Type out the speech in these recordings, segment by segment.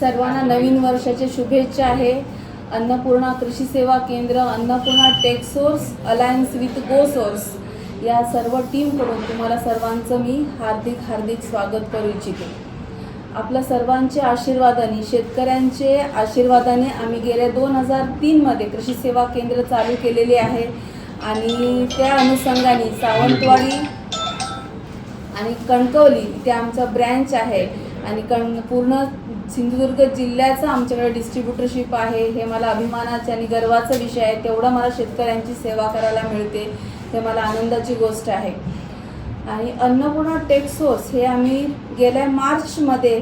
सर्वांना नवीन वर्षाच्या शुभेच्छा आहे. अन्नपूर्णा कृषी सेवा केंद्र Annapurna tech source alliance with go source या सर्व टीमकडून तुम्हाला सर्वांचं मी हार्दिक हार्दिक स्वागत करू इच्छिते. आपल्या सर्वांच्या आशीर्वादाने शेतकऱ्यांचे आशीर्वादाने आम्ही गेल्या दोन हजार तीनमध्ये कृषी सेवा केंद्र चालू केलेले आहे. आणि त्या अनुषंगाने सावंतवाडी आणि कणकवली इथे आमचा ब्रँच आहे. आणि कण पूर्ण सिंधुदुर्ग जिल्ह्याचं आमच्याकडे डिस्ट्रीब्युटरशिप आहे. हे मला अभिमानाचे आणि गर्वाचा विषय आहे. तेवढं मला शेतकऱ्यांची सेवा करायला मिळते. हे मला आनंदाची गोष्ट आहे. आणि अन्नपूर्णा टेक्सोस हे आम्ही गेल्या मार्चमध्ये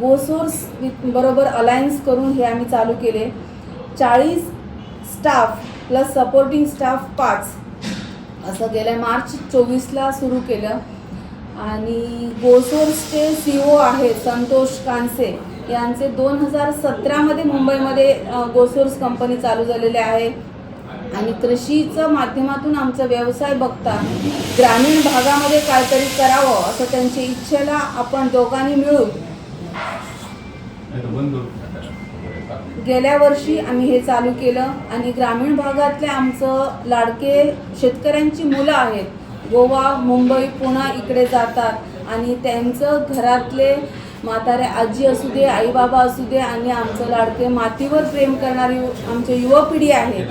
गोसोर्स बरोबर अलायन्स करून हे आम्ही चालू केले. चाळीस स्टाफ प्लस सपोर्टिंग स्टाफ पाच असं गेल्या मार्च चोवीसला सुरू केलं. आणि गोसोर्सचे सी ओ आहेत संतोष कानसे. यांचे दोन हजार सतरामध्ये मुंबईमध्ये गोसोर्स कंपनी चालू झालेली आहे. आणि कृषीचं माध्यमातून आमचा व्यवसाय बघता ग्रामीण भागामध्ये काहीतरी करावं असं त्यांच्या इच्छेला आपण दोघांनी मिळून गेल्या वर्षी आम्ही हे चालू केलं. आणि ग्रामीण भागातले आमचं लाडके शेतकऱ्यांची मुलं आहेत. गोवा मुंबई पुणा इकडे जातात. आणि त्यांचं घरातले म्हातारे आजी असू दे आई बाबा असू दे आणि आमचं लाडके मातीवर प्रेम करणारी आमची युवा पिढी आहे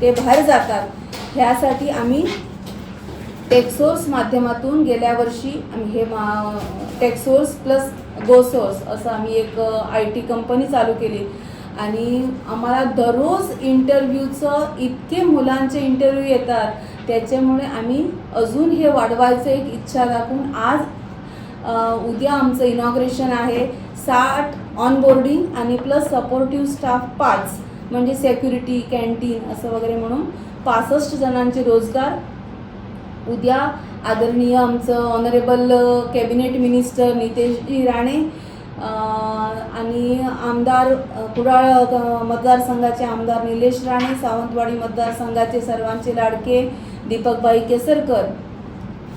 ते बाहेर जातात. ह्यासाठी आम्ही टेक्सोर्स माध्यमातून गेल्या वर्षी आम्ही हे मा टेक्सोर्स प्लस गोसोर्स असं आम्ही एक आय टी कंपनी चालू केली. आणि आम्हाला दररोज इंटरव्ह्यूचं इतके मुलांचे इंटरव्ह्यू येतात. त्याच्यामुळे आम्ही अजून हे वाढवायचं एक इच्छा दाखवून आज उद्या आमचं इनॉग्रेशन आहे. साठ ऑनबोर्डिंग आणि प्लस सपोर्टिव्ह स्टाफ पाच म्हणजे सेक्युरिटी कॅन्टीन असं वगैरे म्हणून पासष्ट जणांचे रोजगार. उद्या आदरणीय आमचं honourable cabinet minister Nitesh ji Rane आणि आमदार कुडाळ मतदारसंघाचे आमदार निलेश राणे सावंतवाडी मतदारसंघाचे सर्वांचे लाडके दीपकबाई केसरकर.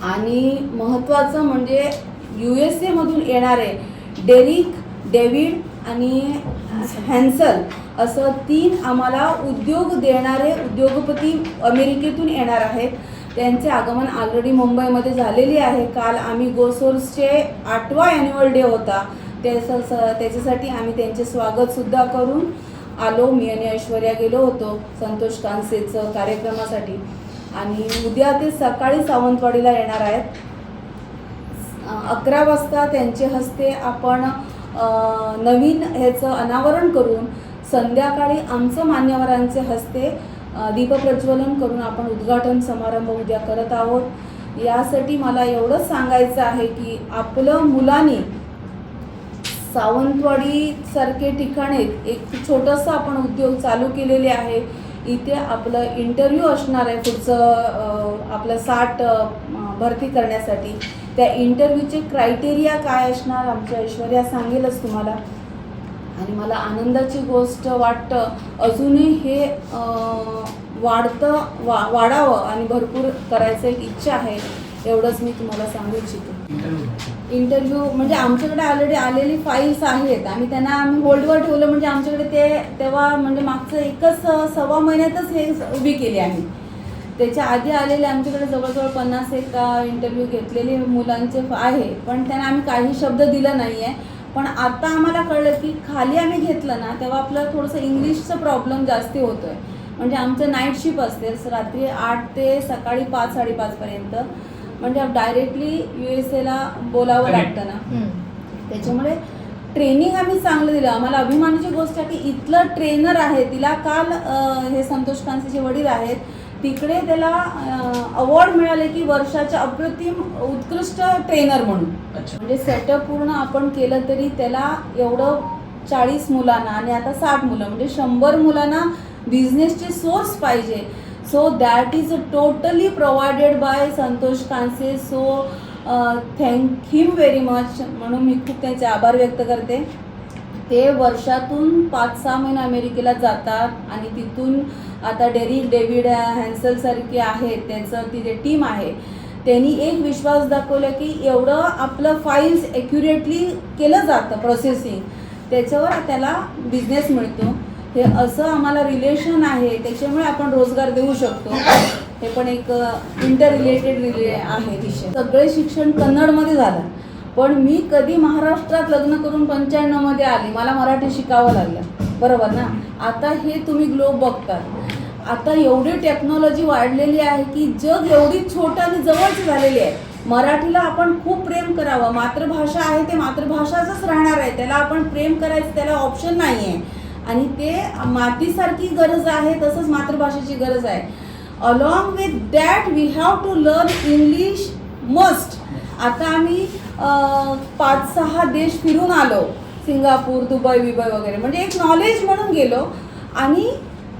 आणि महत्त्वाचं म्हणजे यू एस एमधून येणारे डेरिक डेव्हिड आणि हॅन्सल असं तीन आम्हाला उद्योग देणारे उद्योगपती अमेरिकेतून येणार आहेत. त्यांचे आगमन ऑलरेडी मुंबईमध्ये झालेले आहे. काल आम्ही गोसोर्सचे आठवा ॲन्युअल डे होता. त्याचं स- त्याच्यासाठी आम्ही त्यांचे स्वागतसुद्धा करून आलो. मी आणि ऐश्वर्या गेलो होतो संतोष कांसेचं कार्यक्रमासाठी. आणि उद्या ते सकाळी सावंतवाडीला येणार आहेत. अकरा वाजता त्यांचे हस्ते आपण नवीन ह्याचं अनावरण करून संध्याकाळी आमचं मान्यवरांचे हस्ते दीपप्रज्वलन करून आपण उद्घाटन समारंभ उद्या करत आहोत. यासाठी मला एवढंच सांगायचं आहे की आपलं मुलांनी सावंतवाडीसारखे ठिकाणे ठिकाणी एक छोटंसं आपण उद्योग चालू केलेले आहे. इथे आपलं इंटरव्ह्यू असणार आहे पुढचं आपलं साठ भरती करण्यासाठी. त्या इंटरव्ह्यूचे क्रायटेरिया काय असणार आमच्या ऐश्वर्या सांगेलच तुम्हाला. आणि मला आनंदाची गोष्ट वाटतं अजूनही हे वाढतं वा वाढावं आणि भरपूर करायचं एक इच्छा आहे. एवढंच मी तुम्हाला सांगू इच्छिते. इंटरव्ह्यू म्हणजे आमच्याकडे ऑलरेडी आलेली फाईल्स आहेत. आणि त्यांना आम्ही होल्डवर ठेवलं म्हणजे आमच्याकडे ते तेव्हा म्हणजे मागचं एकच सव्वा महिन्यातच हे उभी केली आम्ही. त्याच्या आधी आलेले आमच्याकडे जवळजवळ पन्नास एक इंटरव्ह्यू घेतलेले मुलांचे आहे. पण त्यांना आम्ही काही शब्द दिला नाही आहे पण आता आम्हाला कळलं की खाली आम्ही घेतलं ना तेव्हा आपलं थोडंसं इंग्लिशचं प्रॉब्लेम जास्ती होतो आहे म्हणजे आमचं नाईट शिफ्ट असते. रात्री आठ ते सकाळी पाच साडेपाचपर्यंत म्हणजे डायरेक्टली यू एस एला बोलावं लागतं ना. त्याच्यामुळे ट्रेनिंग आम्ही चांगलं दिलं. आम्हाला अभिमानाची गोष्ट आहे की इथलं ट्रेनर आहे तिला काल हे संतोष कांसेचे वडील आहेत. तिकडे त्याला अवॉर्ड मिळाले की वर्षाच्या अप्रतिम उत्कृष्ट ट्रेनर म्हणून. म्हणजे सेटअप पूर्ण आपण केलं तरी त्याला एवढं चाळीस मुलांना आणि आता साठ मुलं म्हणजे शंभर मुलांना बिझनेसचे सोर्स पाहिजे. So that is totally provided by Santosh Kanse so thank him very much म्हणून मी खूप त्यांचे आभार व्यक्त करते. ते वर्षातून पाच सहा महिने अमेरिकेला जातात आणि तिथून आता डेरी डेव्हिड हॅन्सल आहेत त्यांचं तिथे टीम आहे. त्यांनी एक विश्वास दाखवला की एवढं आपलं फाईल्स ॲक्युरेटली केलं जातं प्रोसेसिंग त्याच्यावर त्याला बिझनेस मिळतो. हे असं आम्हाला रिलेशन आहे त्याच्यामुळे आपण रोजगार देऊ शकतो. हे पण एक इंटर रिलेटेड रिले आहे विषय. सगळे शिक्षण कन्नडमध्ये झालं. पण मी कधी महाराष्ट्रात लग्न करून पंच्याण्णवमध्ये आली मला मराठी शिकावं लागलं. बरोबर ना? आता हे तुम्ही ग्लोब बघतात. आता एवढी टेक्नॉलॉजी वाढलेली आहे की जग एवढी छोटं आणि जवळच झालेली आहे. मराठीला आपण खूप प्रेम करावं. मातृभाषा आहे ते मातृभाषाच राहणार आहे. त्याला आपण प्रेम करायचं त्याला ऑप्शन नाही आहे आणि ते मातीसारखी गरज आहे तसंच मातृभाषेची गरज आहे. Along with that we have to learn English must आता आम्ही पाच सहा देश फिरून आलो. सिंगापूर दुबई विबई वगैरे. म्हणजे एक नॉलेज म्हणून गेलो. आणि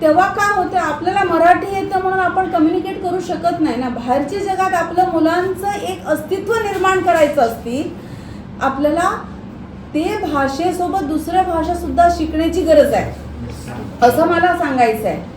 तेव्हा काय होतं आपल्याला मराठी येतं म्हणून आपण कम्युनिकेट करू शकत नाही ना. बाहेरच्या जगात आपल्या मुलांचं एक अस्तित्व निर्माण करायचं असती आपल्याला ते भाषेसोबत दुसऱ्या भाषा सुद्धा शिकण्याची गरज आहे. असं मला सांगायचं आहे